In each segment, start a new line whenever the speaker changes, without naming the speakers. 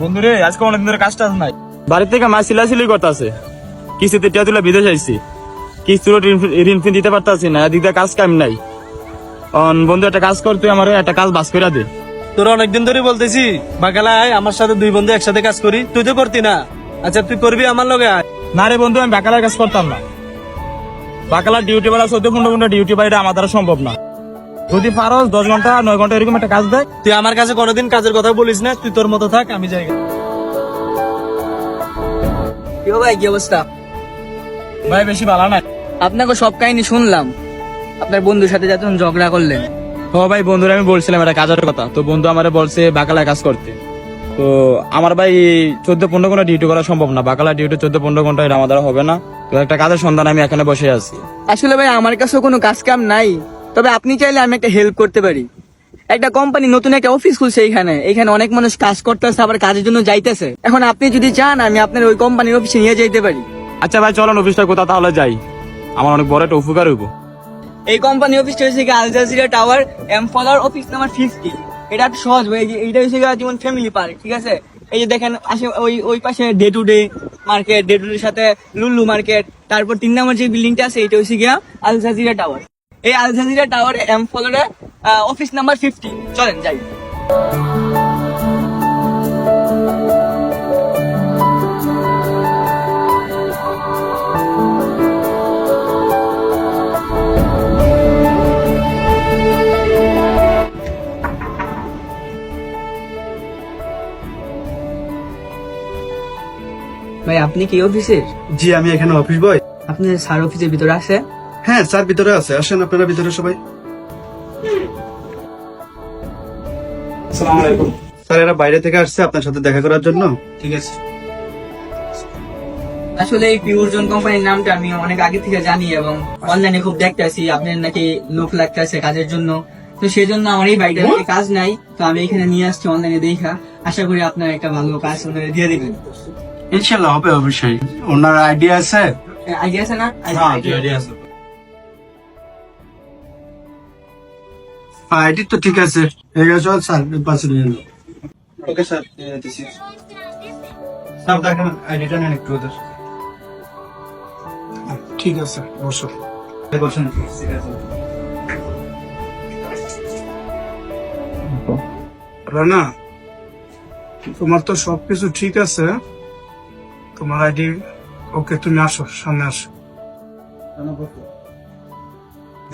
বন্ধু রে আজকে অনেকদিন ধরে কাজটা নাই। বাড়ি থেকে মা সিলাসিলি করতেছে। কিস্তিতে টিয়া তুলে বিদেশ আইছি। কিস্তির ঋণ ফিন দিতে পারতাছি না এদিক কাজ কাম নাই। অন বন্ধু একটা কাজ কর তুই আমার একটা কাজ বাস করে দে।
তোর অনেকদিন ধরে বলতেছি বাকালা আয় আমার সাথে দুই বন্ধু একসাথে কাজ করি। তুই তো করতি না। আচ্ছা তুই করবি আমার লগে আয়।
না রে বন্ধু আমি বাকালার কাজ করতাম না। বাকালার ডিউটি বেলা চোদ্দ পনেরো ঘণ্টা ডিউটি বাইরে আমার দ্বারা সম্ভব না। যদি পারস দশ ঘণ্টা নয় ঘণ্টা এরকম একটা কাজ দেয়
তুই আমার কাছে কোনোদিন কাজের কথা বলিস না তুই তোর মতো থাক আমি যাই।
ভাই কি অবস্থা?
ভাই বেশি ভালো না।
আপনাকে সব কাহিনী শুনলাম। আপনার বন্ধুর সাথে যখন ঝগড়া করলেন।
ও ভাই বন্ধুরা আমি বলছিলাম একটা কাজের কথা। তো বন্ধু আমারে বলছে বাকালায় কাজ করতে। তো আমার ভাই চোদ্দ পনেরো ঘণ্টা ডিউটি করা সম্ভব না। বাকালা ডিউটি চোদ্দ পনেরো ঘণ্টা এটা আমার দ্বারা হবে না। তো একটা কাজের সন্ধান আমি এখানে বসে আছি।
আসলে ভাই আমার কাছেও কোনো কাজ কাম নাই। তবে আপনি চাইলে আমি একটা হেল্প করতে পারি। একটা কোম্পানি নতুন একটা অফিস খুলছে এখানে এখানে অনেক মানুষ কাজ করতেছে আবার কাজের জন্য যাইতেছে। এখন আপনি যদি চান আমি আপনার ওই কোম্পানির অফিসে নিয়ে যাইতে পারি।
আচ্ছা ভাই চলেন অফিসটা কোথা তাহলে যাই। আমার অনেক বড় একটা উপকার হইব।
এই কোম্পানি অফিসটা হচ্ছে আল জাজিরা টাওয়ার এম ফলার অফিস নাম্বার ফিফটি এটা একটু সহজ ভাই এইটা হচ্ছে গিয়ে যেমন ফ্যামিলি পার্ক ঠিক আছে? এই যে দেখেন আসে ওই ওই পাশে day to day market day to day সাথে লুল্লু মার্কেট তারপর তিন নম্বর যে বিল্ডিংটা আছে এটা হচ্ছে গিয়া আল জাজিরা টাওয়ার এই আল জাজিরা টাওয়ার এম ফলারে অফিস নাম্বার ফিফটি চলেন যাই। ভাই আপনি কি অফিসের
জি আমি এখানে অফিস বয়
আপনি স্যার অফিসের ভিতরে আছে
হ্যাঁ স্যার ভিতরে আছে। আসেন আপনারা ভিতরে সবাই। স্যার এরা বাইরে থেকে আসছে আপনার সাথে দেখা করার জন্য।
ঠিক আছে।
আসলে এই পিউরজন কোম্পানির নামটা আমি অনেক আগে থেকে জানি এবং অনলাইনে খুব দেখতেছি আপনার নাকি লোক লাগতেছে কাজের জন্য। তো সেই জন্য আমার এই বাইকটা কাজ নাই। তো আমি এখানে নিয়ে আসছি অনলাইনে দেখা। আশা করি আপনার একটা ভালো কাজ ওনারা দিয়ে দিবেন।
ইনশাল্লাহ হবে অবশ্যই। ওনার আইডিয়া আছে?
আইডিয়া আছে না?
আইডি তো ঠিক আছে। চল স্যার পাশে নিয়ে নেব ওকে স্যার স্যার দেখেন আইডিটা নেন একটু ওদের। ঠিক আছে বসো। বসেন। রানা তোমার তো সবকিছু ঠিক আছে। তোমার আইডি ওকে তুমি আসো সামনে আসো।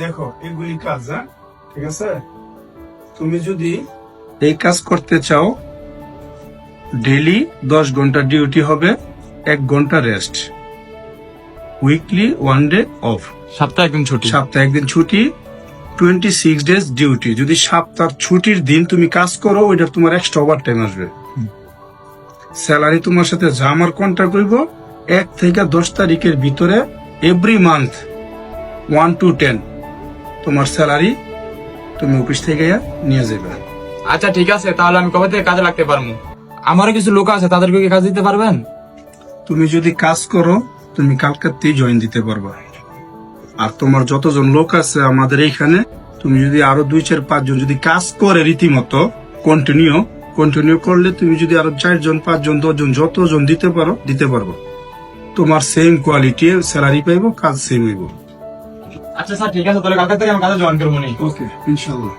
দেখো এগুলি কাজ হ্যাঁ? ঠিক আছে? তুমি যদি এই কাজ করতে চাও ডেলি দশ ঘণ্টা ডিউটি হবে এক ঘণ্টা rest. Weekly one day off.
সপ্তাহে একদিন ছুটি।
সপ্তাহে একদিন ছুটি টোয়েন্টি সিক্স ডেজ ডিউটি। যদি সপ্তাহ ছুটির দিন তুমি কাজ করো ওইটা তোমার এক্সট্রা ওভার টাইম আসবে স্যালারি তোমার সাথে যা আমার কন্ট্যাক্ট করব এক থেকে দশ তারিখের ভিতরে every month one to ten তোমার স্যালারি তুমি অফিস থেকে নিয়ে যাবে
আচ্ছা ঠিক আছে তাহলে আমি কবে থেকে কাজে লাগতে পারব আমারও কিছু লোক আছে তাদেরকে কি কাজ দিতে পারবেন?
তুমি যদি কাজ করো তুমি কালকাতেই জয়েন দিতে পারবা। আর তোমার যতজন লোক আছে আমাদের এইখানে তুমি যদি আরও দুই চার পাঁচজন যদি কাজ করে রীতিমতো কন্টিনিউ কন্টিনিউ করলে তুমি যদি আরও চারজন পাঁচজন দশজন যতজন দিতে পারো দিতে পারব। তোমার সেম কোয়ালিটি স্যালারি পাইবো কাজ সেম হইব।
আচ্ছা স্যার ঠিক আছে তাহলে কালকে থেকে আমি কাজে জয়েন করব নি।
ওকে ইনশাল্লাহ।